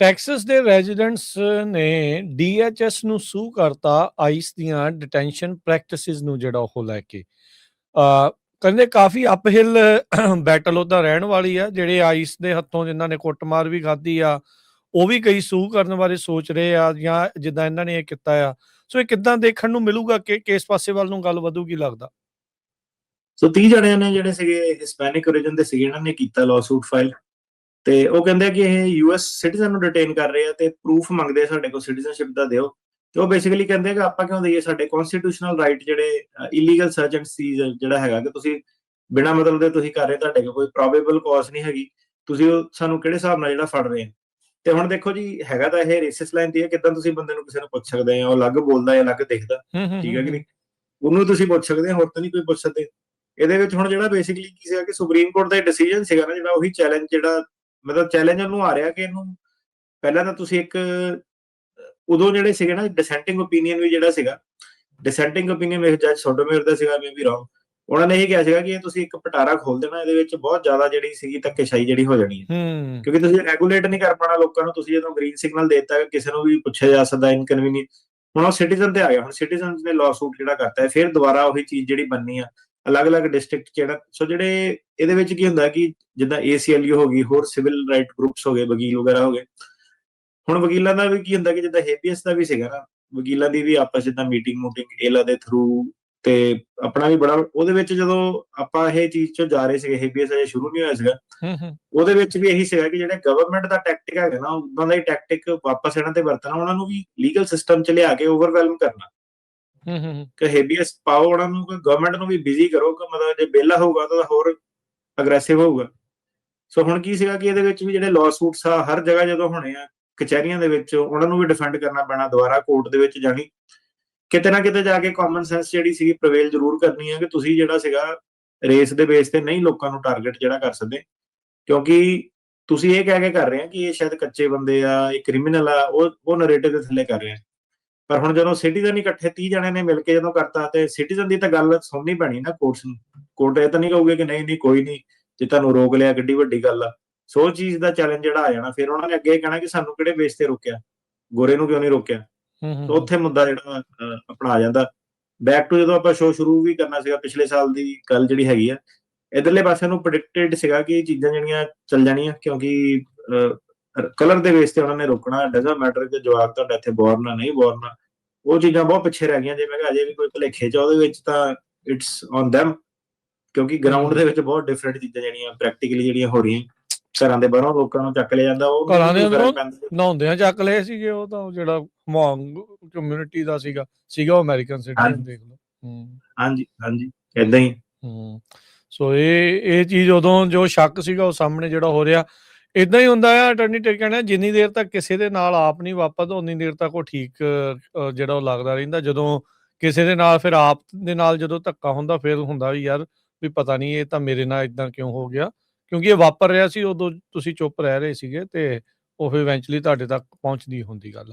Texas ਦੇ residents ਨੇ DHS ਨੂੰ ਸੂ ਕਰਤਾ ਆਈਸ ਦੀਆਂ ਡਿਟੈਂਸ਼ਨ ਪ੍ਰੈਕਟਿਸਿਸ ਨੂੰ ਜਿਹੜਾ ਉਹ ਲੈ ਕੇ। ਅ ਕਹਿੰਦੇ ਕਾਫੀ ਅਪਹਿਲ ਬੈਟਲ ਉਹਦਾ ਰਹਿਣ ਵਾਲੀ ਆ, ਜਿਹੜੇ ਆਈਸ ਦੇ ਹੱਥੋਂ ਜਿਨ੍ਹਾਂ ਨੇ ਕੁੱਟਮਾਰ ਵੀ ਖਾਧੀ ਆ, ਉਹ ਵੀ ਕਈ ਸੂ ਕਰਨ ਬਾਰੇ ਸੋਚ ਰਹੇ ਆ ਜਾਂ ਜਿੱਦਾਂ ਇਹਨਾਂ ਨੇ ਇਹ ਕੀਤਾ ਆ। ਸੋ ਇਹ ਕਿੱਦਾਂ ਦੇਖਣ ਨੂੰ ਮਿਲੂਗਾ ਕਿ ਕਿਸ ਪਾਸੇ ਵੱਲ ਨੂੰ ਗੱਲ ਵਧੂਗੀ ਲੱਗਦਾ। ਸੋ 30 ਜਣਿਆਂ ਨੇ ਜਿਹੜੇ ਸੀਗੇ ਹਿਸਪੈਨਿਕ origin ਦੇ ਸੀਗੇ, ਇਹਨਾਂ ਨੇ ਕੀਤਾ ਲਾਸੂਟ ਫਾਈਲ ਤੇ ਉਹ ਕਹਿੰਦੇ ਕਿ ਇਹ ਯੂਐਸ ਸਿਟੀਜ਼ਨ ਨੂੰ ਡਿਟੇਨ ਕਰ ਰਹੇ ਆ ਤੇ ਪ੍ਰੂਫ ਮੰਗਦੇ ਆ ਸਾਡੇ ਕੋਲ ਸਿਟੀਜ਼ਨਸ਼ਿਪ ਦਾ ਦਿਓ। ਤੇ ਉਹ ਬੇਸਿਕਲੀ ਕਹਿੰਦੇ ਕਿ ਆਪਾਂ ਕਿਉਂ ਦਈਏ ਸਾਡੇ ਕਨਸਟੀਟਿਊਸ਼ਨਲ ਰਾਈਟ ਜਿਹੜੇ ਇਲੀਗਲ ਸਰਚ ਐਂਡ ਸੀਜ਼ ਜਿਹੜਾ ਹੈਗਾ ਕਿ ਤੁਸੀਂ ਬਿਨਾ ਮਤਲਬ ਦੇ ਤੁਸੀਂ ਕਰ ਰਹੇ ਤੁਹਾਡੇ ਕੋਲ ਕੋਈ ਪ੍ਰੋਬੇਬਲ ਕਾਜ਼ ਨਹੀਂ ਹੈਗੀ। ਤੁਸੀਂ ਉਹ ਸਾਨੂੰ ਕਿਹੜੇ ਹਿਸਾਬ ਨਾਲ ਜਿਹੜਾ ਫੜ ਰਹੇ ਆ ਤੇ ਹੁਣ ਦੇਖੋ ਜੀ ਹੈਗਾ ਤਾਂ ਇਹ ਰੇਸਿਸ ਲਾਈਨ ਤੇ ਹੈ ਕਿਦਾਂ ਤੁਸੀਂ ਬੰਦੇ ਨੂੰ ਕਿਸੇ ਨੂੰ ਪੁੱਛ ਸਕਦੇ ਆ ਉਹ ਅਲੱਗ ਬੋਲਦਾ ਹੈ ਅਲੱਗ ਦਿਖਦਾ ਠੀਕ ਹੈ ਕਿ ਨਹੀਂ? ਉਹਨੂੰ ਤੁਸੀਂ ਪੁੱਛ ਸਕਦੇ ਹੋ ਹੋਰ ਤਾਂ ਨਹੀਂ ਕੋਈ ਪੁੱਛ ਸਕਦੇ। ਇਹਦੇ ਵਿੱਚ ਹੁਣ ਜਿਹੜਾ ਬੇਸਿਕਲੀ ਕੀ ਸੀਗਾ ਕਿ ਸੁਪਰੀਮ ਕੋਰਟ ਦਾ ਡਿਸੀਜਨ ਸੀਗਾ ਨਾ ਜਿਹੜਾ ਉਹੀ ਚੈਲੰਜ ਜਿਹੜਾ ਮਤਲਬ ਚੈਲੰਜ ਉਹਨੂੰ ਆ ਰਿਹਾ ਕਿ ਇਹਨੂੰ ਪਹਿਲਾਂ ਤਾਂ ਤੁਸੀਂ ਇੱਕ ਉਦੋਂ ਜਿਹੜੇ ਸੀਗੇ ਨਾ ਡਿਸੈਂਟਿੰਗ ਓਪੀਨੀਅਨ ਵੀ ਜਿਹੜਾ ਸੀਗਾ ਡਿਸੈਂਟਿੰਗ ਓਪੀਨੀਅਨ ਵਿੱਚ ਜੱਜ ਸੋਡੋਮੇਰ ਦਾ ਸੀਗਾ ਮੈਂ ਵੀ ਰੌਂਗ ਉਹਨਾਂ ਨੇ ਇਹ ਕਿਹਾ ਸੀਗਾ ਕਿ ਤੁਸੀਂ ਇੱਕ ਪਟਾਰਾ ਖੋਲ ਦੇਣਾ ਇਹਦੇ ਵਿੱਚ ਬਹੁਤ ਜ਼ਿਆਦਾ ਜਿਹੜੀ ਸੀਗੀ ਧੱਕੇਸ਼ਾਹੀ ਜਿਹੜੀ ਹੋ ਜਾਣੀ ਹੈ। ਕਿਉਂਕਿ ਤੁਸੀਂ ਰੈਗੂਲੇਟ ਨਹੀਂ ਕਰ ਪਾਣਾ ਲੋਕਾਂ ਨੂੰ ਤੁਸੀਂ ਜਦੋਂ ਗ੍ਰੀਨ ਸਿਗਨਲ ਦੇਤਾ ਕਿਸੇ ਨੂੰ ਵੀ ਪੁੱਛਿਆ ਜਾ ਸਕਦਾ ਇਨਕਨਵੀਨੀਅੰਟ ਹੁਣ ਉਹ ਸਿਟੀਜ਼ਨ ਤੇ ਆ ਗਿਆ ਹੁਣ ਸਿਟੀਜ਼ਨਸ ਨੇ ਲਾਸੂਟ ਜਿਹੜਾ ਕਰਤਾ ਹੈ ਫਿਰ ਦੁਬਾਰਾ ਉਹੀ ਚੀਜ਼ ਜਿਹੜੀ ਬੰਨੀ ਆ ਅਲੱਗ-ਅਲੱਗ ਡਿਸਟ੍ਰਿਕਟ ਜਿਹੜਾ ਸੋ ਜਿਹੜੇ ਇਹਦੇ ਵਿੱਚ ਕੀ ਹੁੰਦਾ ਕਿ ਜਿੱਦਾਂ ACLU ਹੋ ਗਈ ਹੋਰ ਸਿਵਲ ਰਾਈਟ ਗਰੁੱਪਸ ਹੋ ਗਏ ਵਕੀਲ ਵਗੈਰਾ ਹੋ ਗਏ। ਹੁਣ ਵਕੀਲਾਂ ਦਾ ਵੀ ਕੀ ਹੁੰਦਾ ਕਿ ਜਿੱਦਾਂ ਹੇਪੀਐਸ ਦਾ ਵੀ ਸੀਗਾ ਨਾ ਵਕੀਲਾਂ ਦੀ ਵੀ ਆਪਸ ਜਿੱਦਾਂ ਮੀਟਿੰਗ ਮੂਟਿੰਗ ਇਹਲਾ ਦੇ ਥਰੂ ਤੇ ਆਪਣਾ ਵੀ ਬੜਾ ਉਹਦੇ ਵਿੱਚ ਜਦੋਂ ਆਪਾਂ ਇਹ ਚੀਜ਼ ਚੋਂ ਜਾ ਰਹੇ ਸੀਗੇ ਹੇਪੀਐਸ ਅਜੇ ਸ਼ੁਰੂ ਨਹੀਂ ਹੋਇਆ ਸੀਗਾ ਉਹਦੇ ਵਿੱਚ ਵੀ ਇਹੀ ਸੀਗਾ ਕਿ ਜਿਹੜਾ ਗਵਰਨਮੈਂਟ ਦਾ ਟੈਕਟਿਕ ਹੈਗਾ ਨਾ ਉਦਾਂ ਦਾ ਹੀ ਟੈਕਟਿਕ ਵਾਪਸ ਇਹਨਾਂ ਤੇ ਵਰਤਣਾ ਉਹਨਾਂ ਨੂੰ ਵੀ ਲੀਗਲ ਸਿਸਟਮ ਚ ਲਿਆ ਕੇ ਓਵਰਵੈਲਮ ਕਰਨਾ। ਹੂੰ ਹੂੰ ਕਿ ਹੇਬੀਅਸ ਪਾਓ ਉਹਨਾਂ ਨੂੰ, ਕਿ ਗਵਰਨਮੈਂਟ ਨੂੰ ਵੀ ਬਿਜ਼ੀ ਕਰੋ, ਕਿ ਮਤਲਬ ਜੇ ਬੇਲਾ ਹੋਊਗਾ ਤਾਂ ਹੋਰ ਅਗਰੈਸਿਵ ਹੋਊਗਾ। ਸੋ ਹੁਣ ਕੀ ਸੀਗਾ ਕਿ ਇਹਦੇ ਵਿੱਚ ਵੀ ਜਿਹੜੇ ਲਾਸੂਟਸ ਆ, ਹਰ ਜਗ੍ਹਾ ਜਦੋਂ ਹੋਣੇ ਆ, ਕਚਹਿਰੀਆਂ ਦੇ ਵਿੱਚ ਉਹਨਾਂ ਨੂੰ ਵੀ ਡਿਫੈਂਡ ਕਰਨਾ ਪੈਣਾ ਦੁਬਾਰਾ ਕੋਰਟ ਦੇ ਵਿੱਚ ਜਾਣੀ। ਕਿਤੇ ਨਾ ਕਿਤੇ ਜਾ ਕੇ ਕਾਮਨ ਸੈਂਸ ਜਿਹੜੀ ਸੀਗੀ ਪ੍ਰਵੇਲ ਜ਼ਰੂਰ ਕਰਨੀ ਹੈ ਕਿ ਤੁਸੀਂ ਜਿਹੜਾ ਸੀਗਾ ਰੇਸ ਦੇ ਬੇਸ ਤੇ ਨਹੀਂ ਲੋਕਾਂ ਨੂੰ ਟਾਰਗੇਟ ਜਿਹੜਾ ਕਰ ਸਕਦੇ। ਕਿਉਂਕਿ ਤੁਸੀਂ ਇਹ ਕਹਿ ਕੇ ਕਰ ਰਹੇ ਆ ਕਿ ਇਹ ਸ਼ਾਇਦ ਕੱਚੇ ਬੰਦੇ ਆ, ਇਹ ਕ੍ਰਿਮੀਨਲ ਆ, ਉਹ ਉਹ ਨੈਰੇਟਿਵ ਦੇ ਥੱਲੇ ਕਰ ਰਹੇ ਆ। ਪਰ ਹੁਣ ਜਦੋਂ ਸਿਟੀਜ਼ਨ ਇਕੱਠੇ 30 ਜਣੇ ਨੇ ਮਿਲ ਕੇ ਜਦੋਂ ਕਰਤਾ ਤੇ ਸਿਟੀਜ਼ਨ ਦੀ ਤਾਂ ਗੱਲ ਸੁਣਨੀ ਪੈਣੀ ਨਾ ਕੋਰਟਸ ਨੂੰ। ਕੋਰਟ ਇਹ ਤਾਂ ਨਹੀਂ ਕਹੂਗੇ ਕਿ ਨਹੀਂ ਨਹੀਂ ਕੋਈ ਨਹੀਂ ਜੇ ਤੁਹਾਨੂੰ ਰੋਕ ਲਿਆ ਕਿੱਡੀ ਵੱਡੀ ਗੱਲ ਆ। ਸੋ ਚੀਜ਼ ਦਾ ਚੈਲੰਜ ਜਿਹੜਾ ਆ ਜਾਣਾ ਫਿਰ ਉਹਨਾਂ ਨੇ ਅੱਗੇ ਕਹਿਣਾ ਕਿ ਸਾਨੂੰ ਕਿਹੜੇ ਬੇਸ ਤੇ ਰੋਕਿਆ? ਗੋਰੇ ਨੂੰ ਕਿਉਂ ਨਹੀਂ ਰੋਕਿਆ? ਸੋ ਉੱਥੇ ਮੁੱਦਾ ਜਿਹੜਾ ਆਪਣਾ ਆ ਜਾਂਦਾ। ਬੈਕ ਟੂ ਜਦੋਂ ਆਪਾਂ ਸ਼ੋਅ ਸ਼ੁਰੂ ਵੀ ਕਰਨਾ ਸੀਗਾ ਪਿਛਲੇ ਸਾਲ ਦੀ ਗੱਲ ਜਿਹੜੀ ਹੈਗੀ ਆ ਇਧਰਲੇ ਪਾਸੇ ਨੂੰ ਪ੍ਰੈਡਿਕਟਡ ਸੀਗਾ ਕਿ ਇਹ ਚੀਜ਼ਾਂ ਜਿਹੜੀਆਂ ਚੱਲ ਜਾਣੀਆਂ ਕਿਉਂਕਿ ਕਲਰ ਦੇ ਬੇਸ ਤੇ ਉਹਨਾਂ ਨੇ ਰੋਕਣਾ ਡਸਨਟ ਮੈਟਰ ਕਿ ਜਵਾਬ ਤੁਹਾਡਾ ਇੱਥੇ ਬੋਰਨ ਨਹੀਂ ਬੋਰਨ ਉਹ ਚੀਜ਼ਾਂ ਬਹੁਤ ਪਿੱਛੇ ਰਹਿ ਗਈਆਂ। ਜਿਵੇਂ ਕਿ ਅਜੇ ਵੀ ਕੋਈ ਭਲੇਖੇ ਚ ਉਹਦੇ ਵਿੱਚ ਤਾਂ ਇਟਸ ਔਨ them ਕਿਉਂਕਿ ਗਰਾਊਂਡ ਦੇ ਵਿੱਚ ਬਹੁਤ ਡਿਫਰੈਂਟ ਚੀਜ਼ਾਂ ਜਿਹੜੀਆਂ ਪ੍ਰੈਕਟੀਕਲੀ ਜਿਹੜੀਆਂ ਹੋ ਰਹੀਆਂ। ਘਰਾਂ ਦੇ ਬਾਹਰੋਂ ਲੋਕਾਂ ਨੂੰ ਚੱਕ ਲਿਆ ਜਾਂਦਾ ਉਹ ਘਰਾਂ ਦੇ ਅੰਦਰੋਂ। ਨਹਾਉਂਦਿਆਂ ਚੱਕ ਲਏ ਸੀਗੇ ਉਹ ਤਾਂ ਜਿਹੜਾ ਮੌਂਗ ਕਮਿਊਨਿਟੀ ਦਾ ਸੀਗਾ ਸੀਗਾ ਉਹ ਅਮਰੀਕਨ ਸਿਟੀਜ਼ਨ। ਦੇਖ ਲਓ। ਹਾਂਜੀ ਹਾਂਜੀ ਇਦਾਂ ਹੀ। ਹੂੰ। ਸੋ ਇਹ ਇਹ ਚੀਜ਼ ਉਦੋਂ ਜੋ ਸ਼ੱਕ ਸੀਗਾ ਉਹ ਸਾਹਮਣੇ ਜਿਹੜਾ ਹੋ ਰਿਹਾ ਇਦਾਂ ਹੀ ਹੁੰਦਾ ਆ ਅਟਰਨੀ ਟੇਕ ਕਹਿੰਦਾ ਜਿੰਨੀ ਦੇਰ ਤੱਕ ਕਿਸੇ ਦੇ ਨਾਲ ਆਪ ਨਹੀਂ ਵਾਪਰਦਾ ਉਨੀ ਦੇਰ ਤੱਕ ਉਹ ਠੀਕ ਜਿਹੜਾ ਉਹ ਲੱਗਦਾ ਰਹਿੰਦਾ। ਜਦੋਂ ਕਿਸੇ ਦੇ ਨਾਲ, ਫਿਰ ਆਪ ਦੇ ਨਾਲ ਜਦੋਂ ਧੱਕਾ ਹੁੰਦਾ, ਫਿਰ ਹੁੰਦਾ ਵੀ ਯਾਰ ਵੀ ਪਤਾ ਨਹੀਂ ਇਹ ਤਾਂ ਮੇਰੇ ਨਾਲ ਇਦਾਂ ਕਿਉਂ ਹੋ ਗਿਆ। ਕਿਉਂਕਿ ਇਹ ਵਾਪਰ ਰਿਹਾ ਸੀ, ਉਦੋਂ ਤੁਸੀਂ ਚੁੱਪ ਰਹਿ ਰਹੇ ਸੀਗੇ ਤੇ ਉਹ ਫਿਰ ਇਵੈਂਚੁਅਲੀ ਤੁਹਾਡੇ ਤੱਕ ਪਹੁੰਚਦੀ ਹੁੰਦੀ ਗੱਲ।